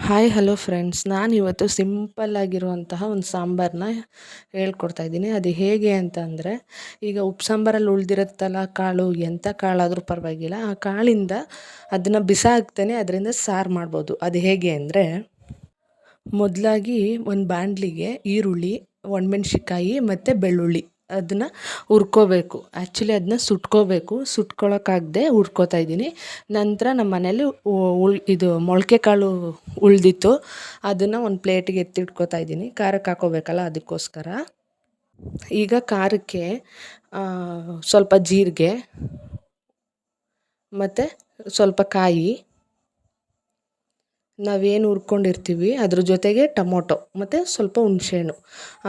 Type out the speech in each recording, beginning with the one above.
Hi hello friends ನಾನು ಇವತ್ತು simple ಸಿಂಪಲ್ಲಾಗಿರುವಂತಹ ಒಂದು ಸಾಂಬಾರನ್ನ ಹೇಳ್ಕೊಡ್ತಾ ಇದ್ದೀನಿ. ಅದು ಹೇಗೆ ಅಂತಂದರೆ, ಈಗ ಉಪ್ಪು ಸಾಂಬಾರಲ್ಲಿ ಉಳಿದಿರುತ್ತಲ್ಲ ಕಾಳು ಎಂಥ ಕಾಳಾದರೂ ಪರವಾಗಿಲ್ಲ. ಆ ಕಾಳಿಂದ ಅದನ್ನು ಬಿಸಾಕ್ತಾನೆ, ಅದರಿಂದ ಸಾರು ಮಾಡ್ಬೋದು. ಅದು ಹೇಗೆ ಅಂದರೆ, ಮೊದಲಾಗಿ ಒಂದು ಬಾಣಲಿಗೆ ಈರುಳ್ಳಿ ಒಣಮೆಣ್ಸಿಕಾಯಿ ಮತ್ತು ಬೆಳ್ಳುಳ್ಳಿ. ಅದನ್ನು ಹುರ್ಕೋಬೇಕು. ಆ್ಯಕ್ಚುಲಿ ಅದನ್ನ ಸುಟ್ಕೋಬೇಕು. ಸುಟ್ಕೊಳಕ್ಕಾಗದೆ ಹುರ್ಕೋತಾ ಇದ್ದೀನಿ. ನಂತರ ನಮ್ಮ ಮನೇಲಿ ಉಳ್, ಇದು ಮೊಳಕೆ ಕಾಳು ಉಳಿದಿತ್ತು. ಅದನ್ನು ಒಂದು ಪ್ಲೇಟಿಗೆ ಎತ್ತಿಟ್ಕೋತಾ ಇದ್ದೀನಿ. ಖಾರಕ್ಕೆ ಹಾಕೋಬೇಕಲ್ಲ ಅದಕ್ಕೋಸ್ಕರ. ಈಗ ಖಾರಕ್ಕೆ ಸ್ವಲ್ಪ ಜೀರಿಗೆ, ಮತ್ತು ಸ್ವಲ್ಪ ಕಾಯಿ. ನಾವೇನು ಹುರ್ಕೊಂಡಿರ್ತೀವಿ, ಅದ್ರ ಜೊತೆಗೆ ಟೊಮೊಟೊ ಮತ್ತು ಸ್ವಲ್ಪ ಹುಣ್ಸೆಹಣ್ಣು.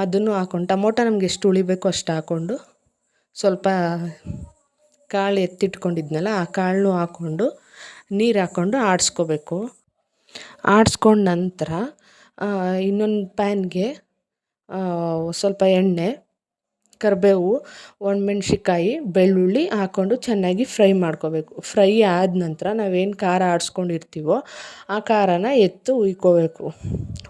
ಅದನ್ನು ಹಾಕೊಂಡು, ಟೊಮೊಟೊ ನಮ್ಗೆ ಎಷ್ಟು ಉಳಿಬೇಕು ಅಷ್ಟು ಹಾಕ್ಕೊಂಡು ಸ್ವಲ್ಪ ಕಾಳು ಎತ್ತಿಟ್ಕೊಂಡಿದ್ನಲ್ಲ, ಆ ಕಾಳನ್ನು ಹಾಕ್ಕೊಂಡು ನೀರು ಹಾಕ್ಕೊಂಡು ಆಡಿಸ್ಕೋಬೇಕು. ಆಡಿಸ್ಕೊಂಡ ನಂತರ ಇನ್ನೊಂದು ಪ್ಯಾನ್ಗೆ ಸ್ವಲ್ಪ ಎಣ್ಣೆ ಕರಿಬೇವು ಒಣಮೆಣ್ಸಿಕಾಯಿ ಬೆಳ್ಳುಳ್ಳಿ ಹಾಕ್ಕೊಂಡು ಚೆನ್ನಾಗಿ ಫ್ರೈ ಮಾಡ್ಕೋಬೇಕು. ಫ್ರೈ ಆದ ನಂತರ ನಾವೇನು ಖಾರ ಆಡಿಸ್ಕೊಂಡಿರ್ತೀವೋ ಆ ಖಾರನ ಎತ್ತು ಉಯ್ಕೋಬೇಕು.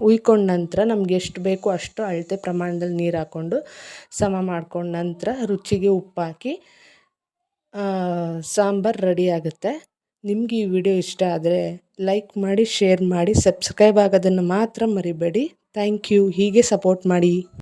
ಉಯ್ಕೊಂಡ ನಂತರ ನಮ್ಗೆ ಎಷ್ಟು ಬೇಕೋ ಅಷ್ಟು ಅಳತೆ ಪ್ರಮಾಣದಲ್ಲಿ ನೀರು ಹಾಕ್ಕೊಂಡು ಸಮ ಮಾಡ್ಕೊಂಡ ನಂತರ ರುಚಿಗೆ ಉಪ್ಪು ಹಾಕಿ ಸಾಂಬಾರು ರೆಡಿ ಆಗುತ್ತೆ. ನಿಮ್ಗೆ ಈ ವಿಡಿಯೋ ಇಷ್ಟ ಆದರೆ ಲೈಕ್ ಮಾಡಿ, ಶೇರ್ ಮಾಡಿ, ಸಬ್ಸ್ಕ್ರೈಬ್ ಆಗೋದನ್ನು ಮಾತ್ರ ಮರಿಬೇಡಿ. Thank you. ಹೀಗೆ ಸಪೋರ್ಟ್ ಮಾಡಿ.